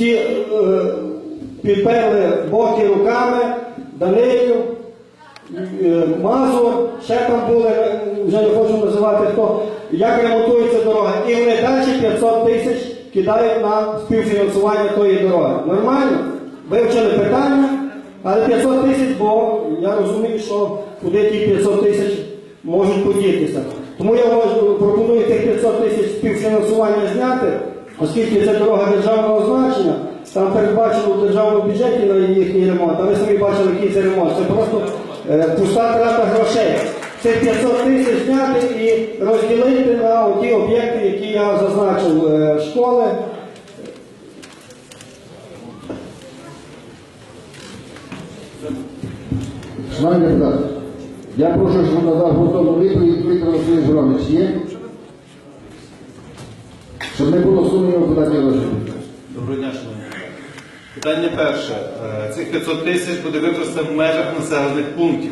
всі е, підперли боки руками, Данилів, е, Мазур, ще там були, е, вже не хочу називати хто, як ремонтується дорога. І вони далі 500 тисяч кидають на співфінансування тої дороги. Нормально? Вивчили питання, але 500 тисяч, бо я розумію, що куди ті 500 тисяч можуть подітися. Тому я пропоную тих 500 тисяч співфінансування зняти, оскільки це дорога державного значення, там передбачено в державному бюджеті на їхній ремонт, а ви самі бачили, який це ремонт. Це просто е, пуста трата грошей. Це 500 тисяч зняти і розділити на ті об'єкти, які я зазначив, е, школи. Шановні депутати, я прошу, щоб надав готову відповідь Віктор Васильович Громич. Є? Щоб не було сумніву, куди гроші. Доброго дня, шановні. Питання перше. Е, Цих 500 тисяч буде використано в межах населених пунктів.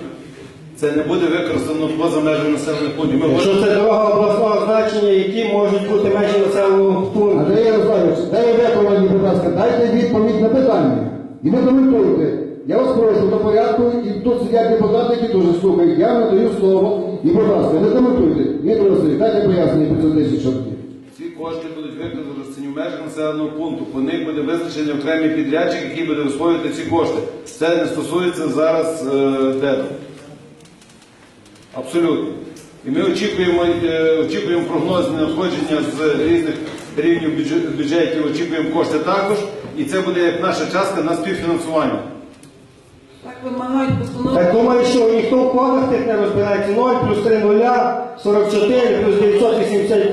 Це не буде використано поза межами населених пунктів. Ми можемо- це дорога обласного значення, які можуть бути межі населеного пункту. Андрій Ярославович, дай мені, будь ласка, дайте відповідь на питання. І не коментуйте. Я вас прошу до порядку, і тут сидять депутати, які теж слухають. Я надаю слово. І, будь ласка, не коментуйте. Віктор Васильович, дайте пояснення 500 тисяч, що таке. Ці кошти будуть використані в межах населеного пункту. По них буде визначений окремий підрядчик, який буде освоювати ці кошти. Це не стосується зараз е, ДЕДу. Абсолютно. І ми очікуємо, е, очікуємо прогнозне надходження з різних рівнів бюджетів, очікуємо кошти також. І це буде як наша частка на співфінансування. Так вимагають постанови. Так думаю, що ніхто в кодах тих не розбирається. 0 плюс 3 нуля, 44, плюс 983, 45 кіло. Думаю,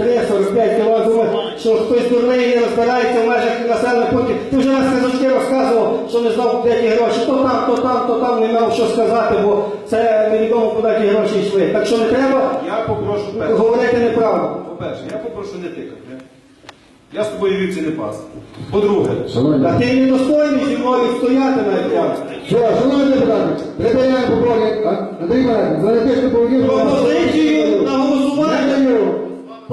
що хтось дурний не розбирається в межах населених пунктів. Ти вже раз казочки розказував, що не знав, де ті гроші. То там, то там, то там не мав що сказати, бо це невідомо, куди ті гроші йшли. Так що не треба Я попрошу перше. говорити неправду. По-перше, я попрошу не тикати. Я з тобою вівці не пас. По-друге, Шановні. А ти не достойний зі мною стояти навіть. рядом. Все, шановні депутати, припиняємо поборі. Андрій Марек, за те, поведінку. Пропозицію